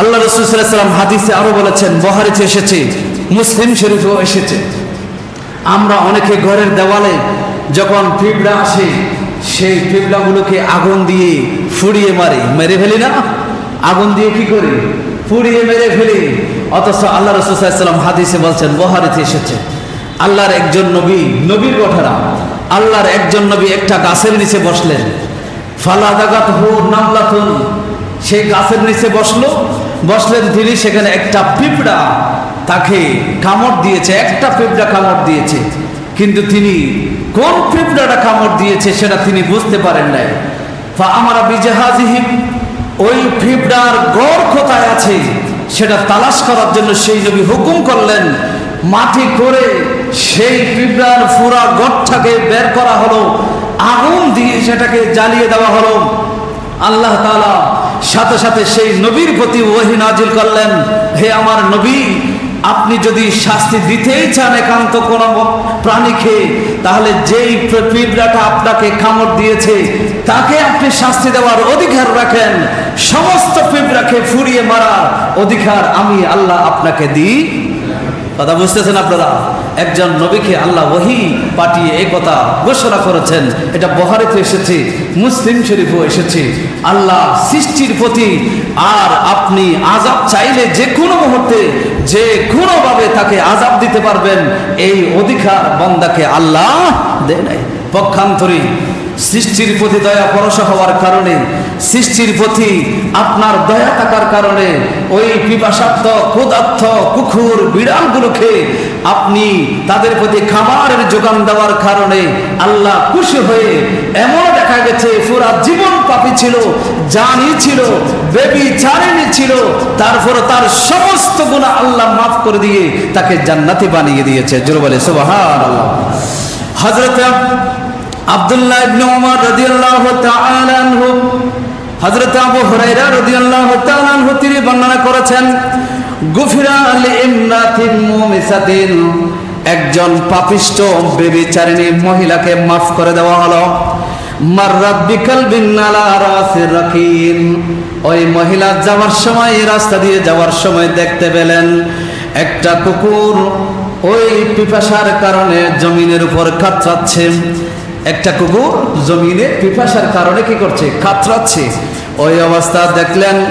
আল্লাহ রসুলাম হাদিসে আরও বলেছেন, বহারিতে এসেছে, মুসলিম শরীফেও এসেছে। আমরা অনেকে ঘরের দেওয়ালে যখন পিঁপড়া আসে, সেই পিঁপড়াগুলোকে আগুন দিয়ে ফুড়িয়ে মারি। মেরে ফেলি না? আগুন দিয়ে কি করি? পুড়িয়ে মেরে ফেলি। অথচ আল্লাহ রসুলাম হাদিসে বলছেন, বহারিতে এসেছে। আল্লাহর একজন নবী, নবীর কথারা, আল্লাহর একজন নবী একটা গাছের নিচে বসলেন। ফালাদাগাত হু নামলাতুন, সেই গাছের নিচে বসল। বসলেন তিনি, সেখানে একটা পিঁপড়া তাকে কামড় দিয়েছে, একটা পিঁপড়া কামড় দিয়েছে। কিন্তু তিনি কোন পিঁপড়াটা কামড় দিয়েছে সেটা তিনি বুঝতে পারেন নাই। আমরা বিজাহাজিহিম ওই পিঁপড়ার গড় কোথায় আছে সেটা তালাশ করার জন্য সেই নবী হুকুম করলেন, মাটি করে সেই পিঁপড়ার ফুরা গড়টাকে বের করা হলো, আগুন দিয়ে সেটাকে জ্বালিয়ে দেওয়া হলো। আল্লাহ তাআলা সাথে সাথে সেই নবীর প্রতি ওহি নাজিল করলেন, হে আমার নবী, আপনি যদি শাস্তি দিতেই চান একান্ত কোন প্রাণীকে তাহলে যেই পিঁপড়াটা আপনাকে কামড় দিয়েছে, তাকে আপনি শাস্তি দেওয়ার অধিকার রাখেন। সমস্ত পিঁপড়াকে ফুরিয়ে মারার অধিকার আমি আল্লাহ আপনাকে দিই। কথা বুঝতেছেন আপনারা? একজন নবীকে আল্লাহ ওহি পাঠিয়ে এই কথা ঘোষণা করেছেন। এটা বহারেতে এসেছে, মুসলিম শরীফও এসেছে। আল্লাহ সৃষ্টির প্রতি আর আপনি আজাব চাইলে যে কোনো মুহূর্তে যে কোনোভাবে তাকে আজাব দিতে পারবেন। এই অধিকার বন্দাকে আল্লাহ দেয় নাই। পক্ষান্তরী সৃষ্টির প্রতি দয়া পরশ হওয়ার কারণে, সৃষ্টির প্রতি আপনার দয়া থাকার কারণে, ওই পিপাসার্থ, ক্ষুধার্থ, কুকুর, বিড়ালগুলোকে আপনি তাদের প্রতি খাবারের যোগান দেওয়ার কারণে আল্লাহ খুশি হয়ে এমন দেখা গেছে, পুরা জীবন পাপি ছিল, জানি ছিল, বেবি চারিনি ছিল তারপর তার সমস্ত গুণা আল্লাহ মাফ করে দিয়ে তাকে জান্নাতি বানিয়ে দিয়েছে। জোর বলে সুবহান আল্লাহ হজরত আব্দুল্লাহ তিনি বর্ণনা করেছেন, গুফিরা একজন পাপিষ্ট বেবিচারিণী মহিলাকে মাফ করে দেওয়া হলো। ওই মহিলা যাওয়ার সময়, রাস্তা দিয়ে যাওয়ার সময় দেখতে পেলেন, একটা কুকুর ওই পিপাসার কারণে জমিনের উপর কাতরাচ্ছে। একটা কুকুর জমিনে পিপাসার কারণে কি করছে? কাতরাচ্ছে। ওই অবস্থা দেখলেন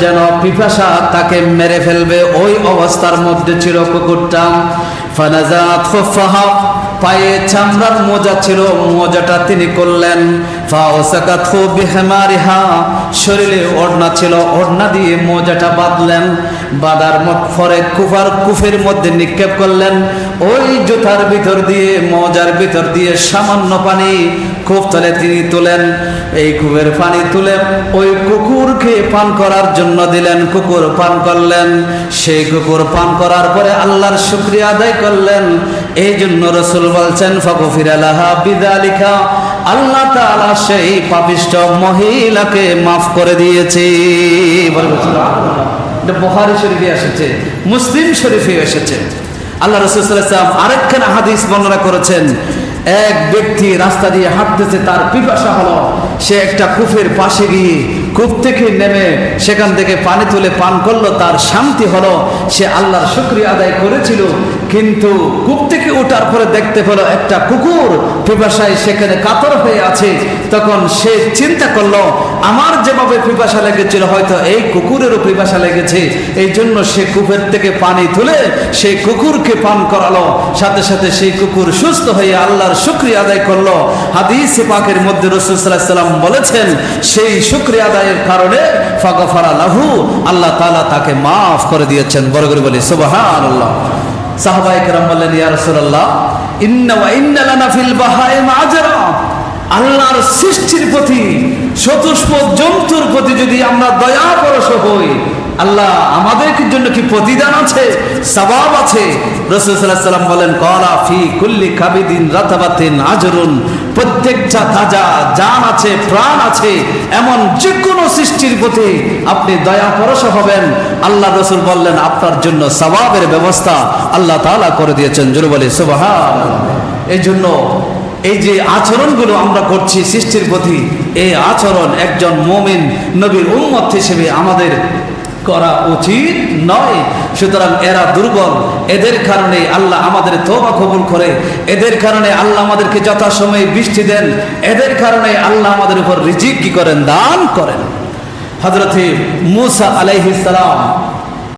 যেন পিপাসা তাকে মেরে ফেলবে। ওই অবস্থার মধ্যে ছিল কুকুরটা। পায়ে চামড়ার মোজা ছিল, মোজাটা তিনি করলেন। শরীরে ওড়না ছিল, ওড়না দিয়ে মোজাটা বাঁধলেন। বাঁধার পরে কুফার কুফের মধ্যে নিক্ষেপ করলেন। ওই জুতার ভিতর দিয়ে, মজার ভিতর দিয়ে সামান্য পানি কূপ তলে তিনি তুলেন। এই কূপের পানি তুলে ওই কুকুরকে পান করার জন্য দিলেন। কুকুর পান করলেন। সেই কুকুর পান করার পরে আল্লাহর শুক্রিয়া আদায় করলেন। এই জন্য রসুল বলছেন ফকফির আলাহা বিদালিকা। আল্লাহ তাআলা সেই পাপিষ্ট মহিলাকে মাফ করে দিয়েছে। এটা বুখারী শরীফে এসেছে, মুসলিম শরীফে এসেছে। আল্লাহ রসুল আরেকখান হাদিস বর্ণনা করেছেন। এক ব্যক্তি রাস্তা দিয়ে হাঁটতেছে, তার পিপাসা হলো সে একটা কুফের পাশে গিয়ে কূপ থেকে নেমে সেখান থেকে পানি তুলে পান করল, তার শান্তি হলো। সে আল্লাহর শুক্রিয়া আদায় করেছিল, কিন্তু কূপ থেকে ওঠার পরে দেখতে পেল একটা কুকুর পিপাসায় সেখানে কাতর হয়ে আছে। তখন সে চিন্তা করল, আমার যেভাবে পিপাসা লেগেছিল, হয়তো এই কুকুরেরও পিপাসা লেগেছে। এই জন্য সে কূপের থেকে পানি তুলে সেই কুকুরকে পান করালো। সাথে সাথে সেই কুকুর সুস্থ হয়ে আল্লাহর শুক্রিয়া আদায় করল। হাদিস পাকের মধ্যে রসুলাম বলেছেন, সেই শুক্রিয়া আদায়ের কারণে ফাগফারা লাহু, আল্লাহ তালা তাকে মাফ করে দিয়েছেন। বড় করে বলি, সুবহানাল্লাহ। সাহাবায়ে কেরাম বললেন আল্লাহর সৃষ্টির প্রতি চতুষ্প জন্তুর প্রতি যদি আমরা দয়া পরশ হই আল্লাহ আমাদের জন্য কি প্রতিদান আছে? সবাব আছে? রসুলাম বলেন, কলা ফি কুল্লি কাবিদিন রাতাবাতিন আজরুন। প্রত্যেকটা তাজা জান আছে, প্রাণ আছে, এমন যে কোনো সৃষ্টির প্রতি আপনি দয়া পরশ হবেন। আল্লাহ রসুল বললেন, আপনার জন্য সবাবের ব্যবস্থা আল্লাহ তালা করে দিয়েছেন। জোরে বলে সুবহান এই জন্য এই যে আচরণগুলো আমরা করছি সৃষ্টির প্রতি, এই আচরণ একজন মোমিন নবীর উম্মত হিসেবে আমাদের করা উচিত নয়। সুতরাং এরা দুর্বল। এদের কারণে আল্লাহ আমাদের তোবা কবুল করে। এদের কারণে আল্লাহ আমাদেরকে যথাসময়ে বৃষ্টি দেন। এদের কারণে আল্লাহ আমাদের উপর রিজিক কি করেন? দান করেন। হজরত মুসা আলাইহিস সালাম